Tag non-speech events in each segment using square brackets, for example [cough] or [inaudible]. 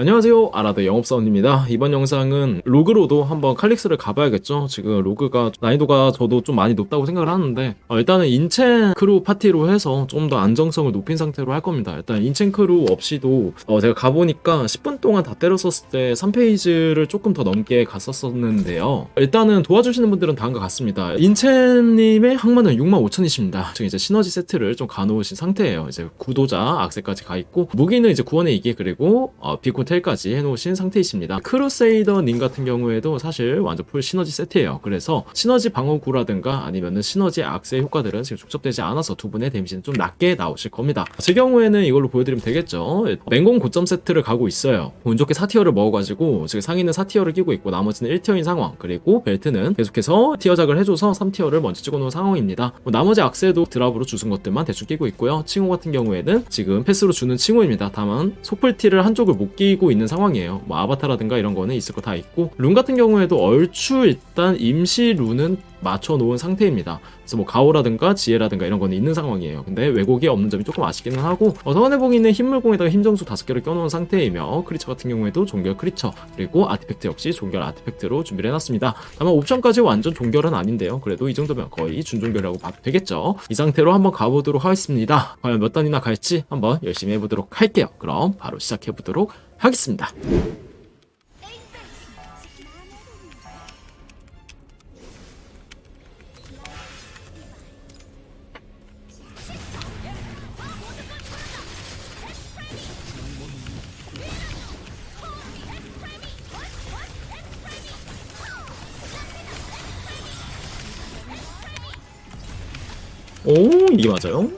안녕하세요. 아라드 영업사원입니다. 이번 영상은 로그로도 한번 칼릭스를 가봐야겠죠? 지금 로그가 난이도가 저도 좀 많이 높다고 생각을 하는데 어, 일단은 인첸 크루 파티로 해서 좀 더 안정성을 높인 상태로 할 겁니다. 일단 인첸 크루 없이도 어, 제가 가보니까 10분 동안 다 때렸었을 때 3페이지를 조금 더 넘게 갔었었는데요. 일단은 도와주시는 분들은 다음것 같습니다. 인첸님의 항마는 65,000이십니다. 지금 이제 시너지 세트를 좀 가놓으신 상태예요. 이제 구도자 악세까지 가 있고 무기는 이제 구원의 이기 그리고 어, 비콘 텔까지 해놓으신 상태이십니다. 크루세이더님 같은 경우에도 사실 완전 풀 시너지 세트예요. 그래서 시너지 방어구라든가 아니면은 시너지 악세 효과들은 지금 축적되지 않아서 두 분의 데미지는 좀 낮게 나오실 겁니다. 제 경우에는 이걸로 보여드리면 되겠죠. 맹공 고점 세트를 가고 있어요. 운 좋게 4티어를 먹어가지고 지금 상위는 4티어를 끼고 있고 나머지는 1티어인 상황 그리고 벨트는 계속해서 티어작을 해줘서 3티어를 먼저 찍어놓은 상황입니다. 뭐 나머지 악세도 드랍으로 주순 것들만 대충 끼고 있고요. 칭호 같은 경우에는 지금 패스로 주는 칭호입니다. 다만 소풀티를 한쪽을 못 끼고 있는 상황이에요. 뭐 아바타라든가 이런 거는 있을 거 다 있고 룬 같은 경우에도 얼추 일단 임시 룬은 맞춰 놓은 상태입니다. 그래서 뭐 가오라든가 지혜라든가 이런 거는 있는 상황이에요. 근데 왜곡이 없는 점이 조금 아쉽기는 하고 어, 성원해보기는 힘물공에다가 힘정수 다섯 개를 껴놓은 상태이며 크리처 같은 경우에도 종결 크리처 그리고 아티팩트 역시 종결 아티팩트로 준비를 해놨습니다. 다만 옵션까지 완전 종결은 아닌데요. 그래도 이 정도면 거의 준종결이라고 봐도 되겠죠. 이 상태로 한번 가보도록 하겠습니다. 과연 몇 단이나 갈지 한번 열심히 해보도록 할게요. 그럼 바로 시작해보도록 하겠습니다. 오 이게 맞아요?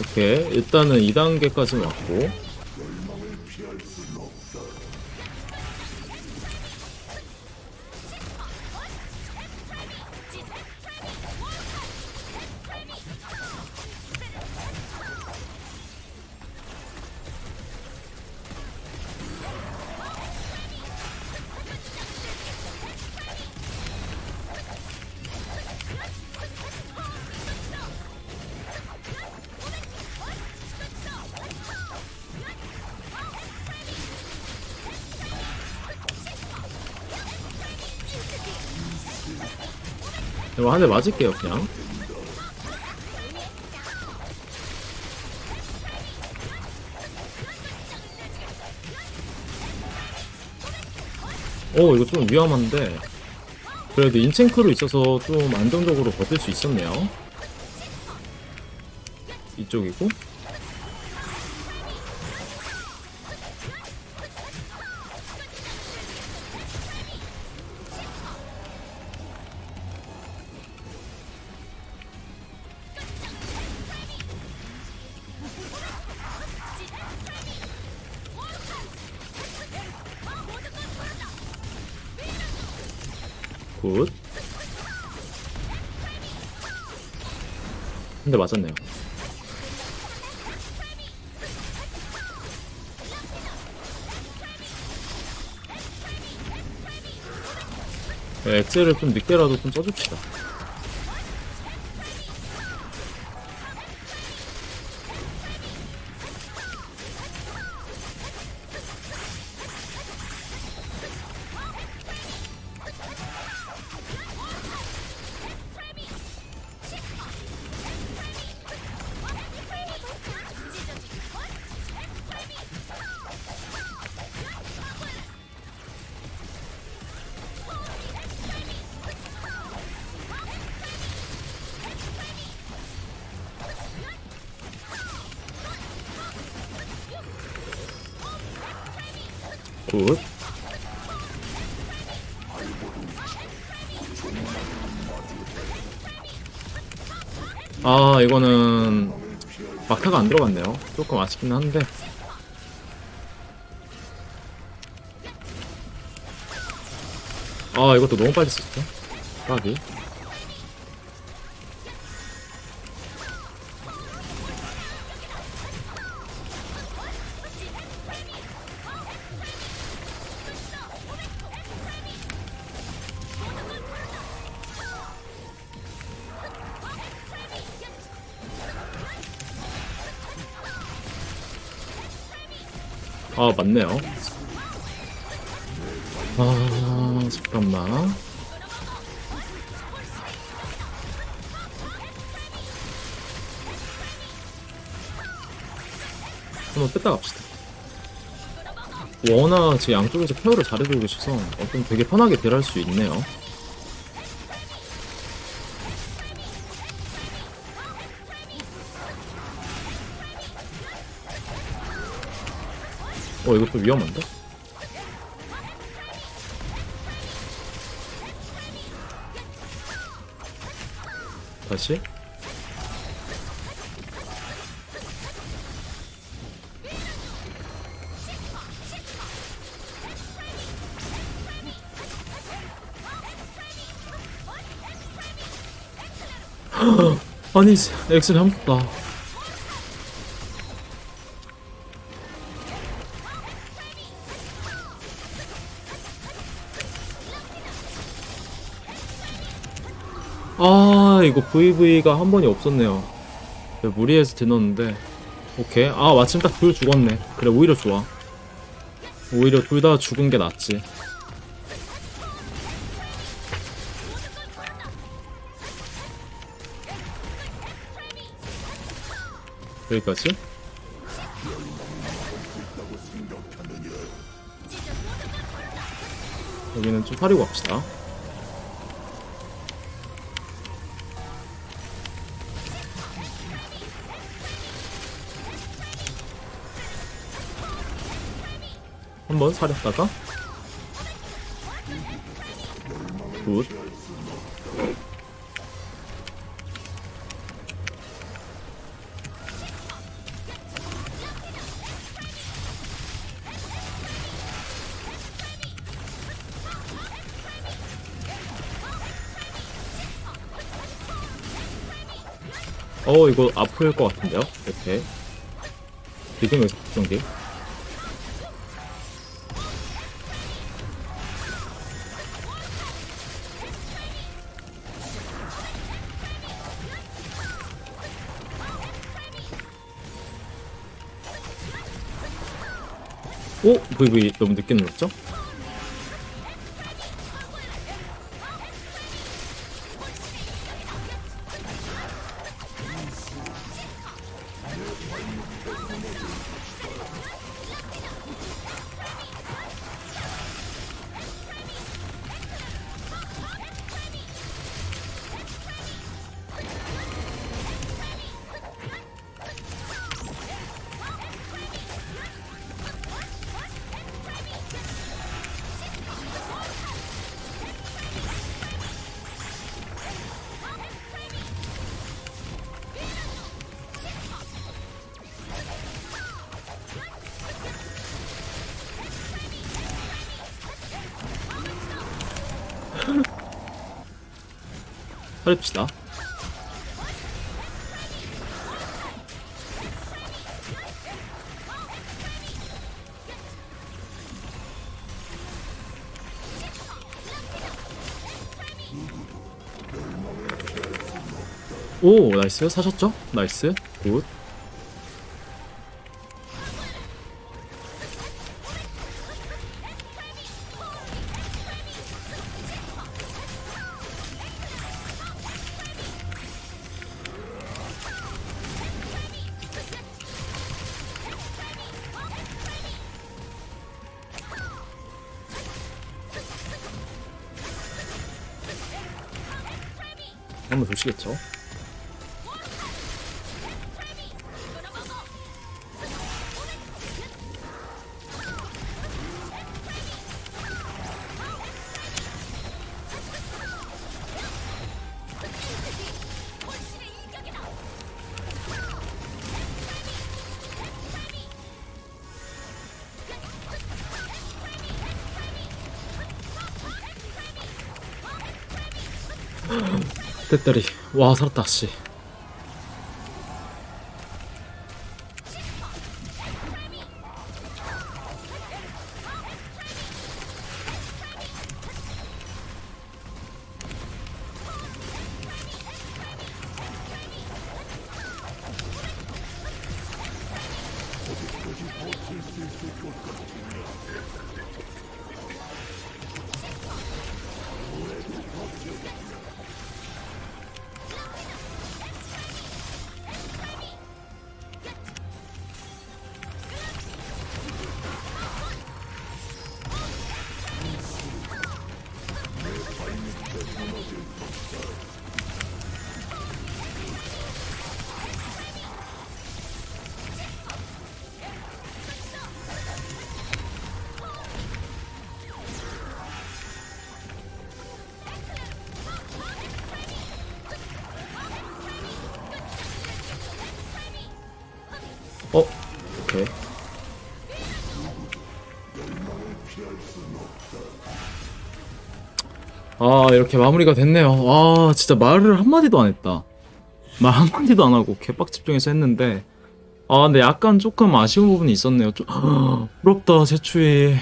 오케이 일단은 2단계까지는 왔고 이거 한 대 맞을게요 그냥. 오 이거 좀 위험한데. 그래도 인챈크로 있어서 좀 안정적으로 버틸 수 있었네요. 이쪽이고 굿. 근데 맞았네요. 네, 엑셀을 좀 늦게라도 좀 써줍시다. 굿. 아, 이거는 막타가 안 들어갔네요. 조금 아쉽긴 한데. 아, 이것도 너무 빨리 썼죠. 까비. 아, 맞네요. 아, 잠깐만. 한번 뺐다 갑시다. 워낙 제 양쪽에서 케어를 잘해주고 계셔서 어, 좀 되게 편하게 딜할 수 있네요. 어, 이것도 위험한데? 다시? [gasps] 아니, 엑셀 잘못다. 아, 이거 VV가 한 번이 없었네요. 무리해서 뒤넣었는데. 오케이. 아, 마침 딱 둘 죽었네. 그래, 오히려 좋아. 오히려 둘 다 죽은 게 낫지. 여기까지? 여기는 좀 사리고 갑시다. 한번 사렸다가. 굿. 어 이거 아플 것 같은데요? 이렇게. 지금 여기서 걱정돼 오? VV 너무 늦게 눌렀죠? 살립시다. 오 나이스. 사셨죠? 나이스. 굿 한번 보시겠죠? [laughs] 때때리. 와 살았다 씨 아 이렇게 마무리가 됐네요. 아 진짜 말을 한마디도 안 했다. 말 한마디도 안 하고 개빡 집중해서 했는데. 아 근데 약간 조금 아쉬운 부분이 있었네요. 좀 [gasps] 부럽다 제추이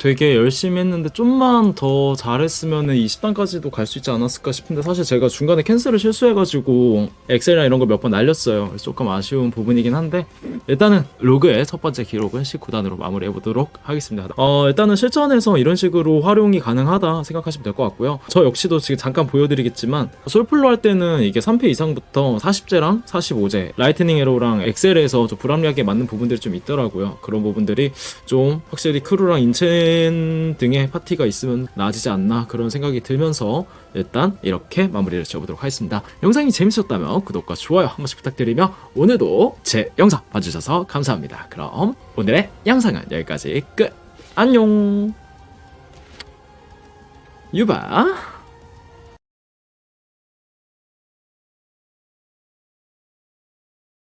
되게 열심히 했는데 좀만 더 잘했으면 20단까지도 갈 수 있지 않았을까 싶은데 사실 제가 중간에 캔슬을 실수해가지고 엑셀이나 이런 거 몇 번 날렸어요. 조금 아쉬운 부분이긴 한데 일단은 로그의 첫 번째 기록은 19단으로 마무리해보도록 하겠습니다. 어 일단은 실전에서 이런 식으로 활용이 가능하다 생각하시면 될 것 같고요. 저 역시도 지금 잠깐 보여드리겠지만 솔플로 할 때는 이게 3패 이상부터 40제랑 45제 라이트닝 에로랑 엑셀에서 좀 불합리하게 맞는 부분들이 좀 있더라고요. 그런 부분들이 좀 확실히 크루랑 인첸 등의 파티가 있으면 나아지지 않나 그런 생각이 들면서 일단 이렇게 마무리를 지어보도록 하겠습니다. 영상이 재밌었다면 구독과 좋아요 한 번씩 부탁드리며 오늘도 제 영상 봐주셔서 감사합니다. 그럼 오늘의 영상은 여기까지 끝. 안녕. 유바.